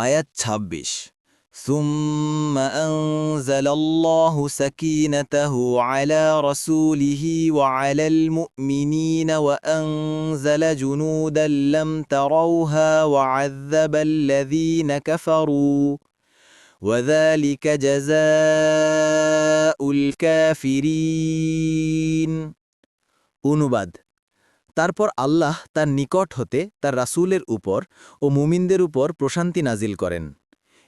আয়াত ২৬ ثم أنزل الله سكينته على رسوله وعلى المؤمنين وأنزل جنودا لم تروها وعذب الذين كفروا وذلك جزاء الكافرين অনুবাদ তারপর আল্লাহ তার নিকট হতে তার রাসূলের উপর ও মুমিনদের উপর প্রশান্তি নাজিল করেন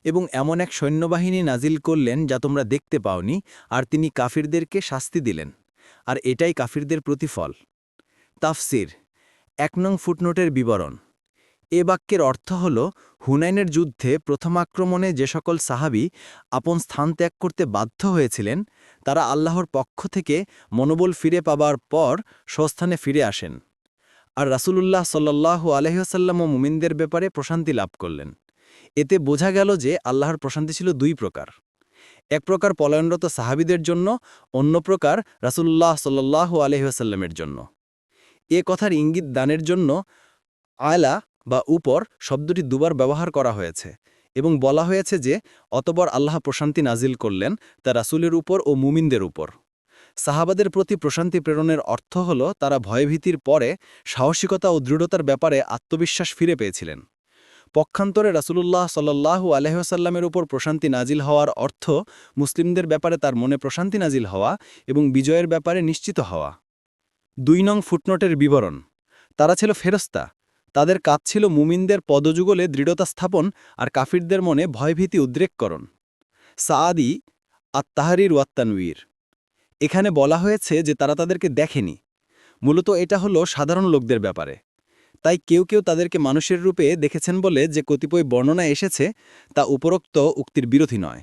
এবং এমন এক সৈন্যবাহিনী নাজিল করলেন যা তোমরা দেখতে পাওনি আর তিনি কাফিরদেরকে শাস্তি দিলেন, আর এটাই কাফিরদের প্রতিফল। তাফসির, এক নং ফুটনোটের বিবরণ। এ বাক্যের অর্থ হল, হুনাইনের যুদ্ধে প্রথম আক্রমণে যে সকল সাহাবি আপন স্থান ত্যাগ করতে বাধ্য হয়েছিলেন, তারা আল্লাহর পক্ষ থেকে মনোবল ফিরে পাবার পর স্বস্থানে ফিরে আসেন। আর রাসূলুল্লাহ সাল্লাল্লাহু আলহিহাসাল্লাম ও মুমিনদের ব্যাপারে প্রশান্তি লাভ করলেন। এতে বোঝা গেল যে আল্লাহর প্রশান্তি ছিল দুই প্রকার। এক প্রকার পলায়নরত সাহাবিদের জন্য, অন্য প্রকার রাসূলুল্লাহ সাল্লাল্লাহু আলহিহাসাল্লামের জন্য। এ কথার ইঙ্গিত দানের জন্য আয়লা বা উপর শব্দটি দুবার ব্যবহার করা হয়েছে এবং বলা হয়েছে যে অতবর আল্লাহ প্রশান্তি নাজিল করলেন তা রাসূলের উপর ও মুমিনদের উপর। সাহাবাদের প্রতি প্রশান্তি প্রেরণের অর্থ হল তারা ভয়ভীতির পরে সাহসিকতা ও দৃঢ়তার ব্যাপারে আত্মবিশ্বাস ফিরে পেয়েছিলেন। পক্ষান্তরে রাসূলুল্লাহ সাল্লাল্লাহু আলহিহাসাল্লামের উপর প্রশান্তি নাজিল হওয়ার অর্থ মুসলিমদের ব্যাপারে তার মনে প্রশান্তি নাজিল হওয়া এবং বিজয়ের ব্যাপারে নিশ্চিত হওয়া। দুই নং ফুটনোটের বিবরণ। তারা ছিল ফেরস্তা। তাদের কাজ ছিল মুমিনদের পদযুগলে দৃঢ়তা স্থাপন আর কাফিরদের মনে ভয়ভীতি উদ্রেককরণ সাআদি আত্মাহারির ওয়াত্তানউইর এখানে বলা হয়েছে যে তারা তাদেরকে দেখেনি। মূলত এটা হলো সাধারণ লোকদের ব্যাপারে। তাই কেউ কেউ তাদেরকে মানুষের রূপে দেখেছেন বলে যে কতিপয় বর্ণনা এসেছে, তা উপরোক্ত উক্তির বিরোধী নয়।